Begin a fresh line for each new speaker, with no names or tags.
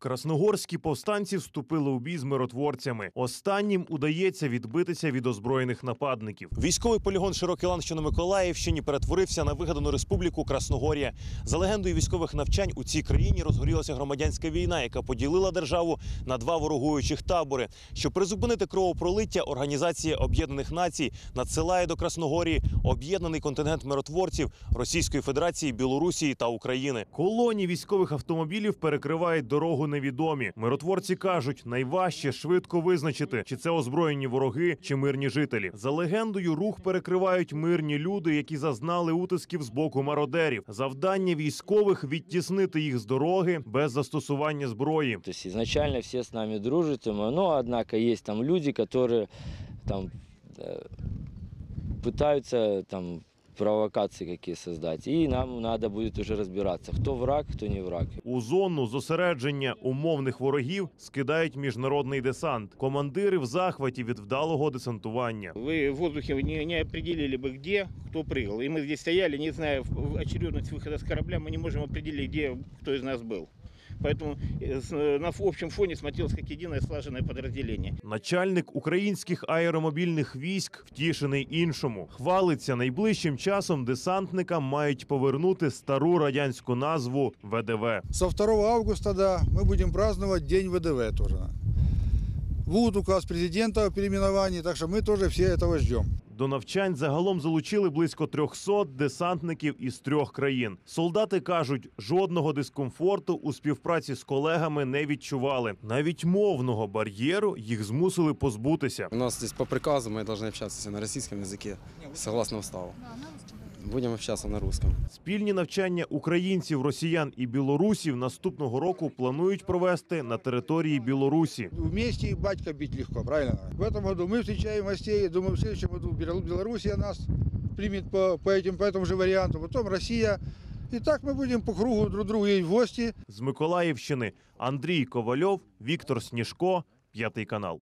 Красногорські повстанці вступили у бій з миротворцями. Останнім удається відбитися від озброєних нападників. Військовий полігон Широкий Лан, що на Миколаївщині, перетворився на вигадану республіку Красногорія. За легендою військових навчань у цій країні розгорілася громадянська війна, яка поділила державу на два ворогуючих табори. Щоб призупинити кровопролиття, Організація Об'єднаних Націй надсилає до Красногорії об'єднаний контингент миротворців Російської Федерації, Білорусі та України. Колоні військових автомобілів перекривають дорогу невідомі. Миротворці кажуть, найважче швидко визначити, чи це озброєні вороги, чи мирні жителі. За легендою, рух перекривають мирні люди, які зазнали утисків з боку мародерів. Завдання військових відтіснити їх з дороги без застосування зброї.
То есть изначально все с нами дружат, но но, однако есть там люди, которые там э, пытаются там провокации какие создать. И нам надо будет уже разбираться, кто враг, кто не враг.
У зону зосередження умовних ворогів скидають міжнародний десант. Командири в захваті від вдалого десантування.
Вы в воздухе не, не определили бы, где кто прыгал. И мы здесь стояли, не зная в- очередность выхода с корабля, мы не можем определить, где кто из нас был. Поэтому э, с- э, на ф- общем фоне смотрелось как единое слаженное подразделение.
Начальник українських аеромобільних військ втішений іншому. Хвалиться найближчим часом десантникам мають повернути стару радянську назву ВДВ.
Со 2 августа, да, мы будем праздновать День ВДВ тоже. Будет указ президента о переименовании, так что мы тоже все этого ждем.
До навчань загалом залучили близько 300 десантників із трьох країн. Солдати кажуть, жодного дискомфорту у співпраці з колегами не відчували. Навіть мовного бар'єру їх змусили позбутися.
У нас здесь по приказу мы должны общаться на российском языке, согласно уставу. Будем общаться на русском.
Спільні навчання українців, росіян і білорусів наступного року планують провести на території Білорусі.
Вместе батька бить легко, правильно? В этом году мы встречаем гостей, думаю, в следующем году Бел- Белоруссия нас примет по, по, этим, по этому же варианту, потом Россия. И так мы будем по кругу друг другу ездить в гости.
З Миколаївщини Андрій Ковальов, Віктор Сніжко, п'ятий канал.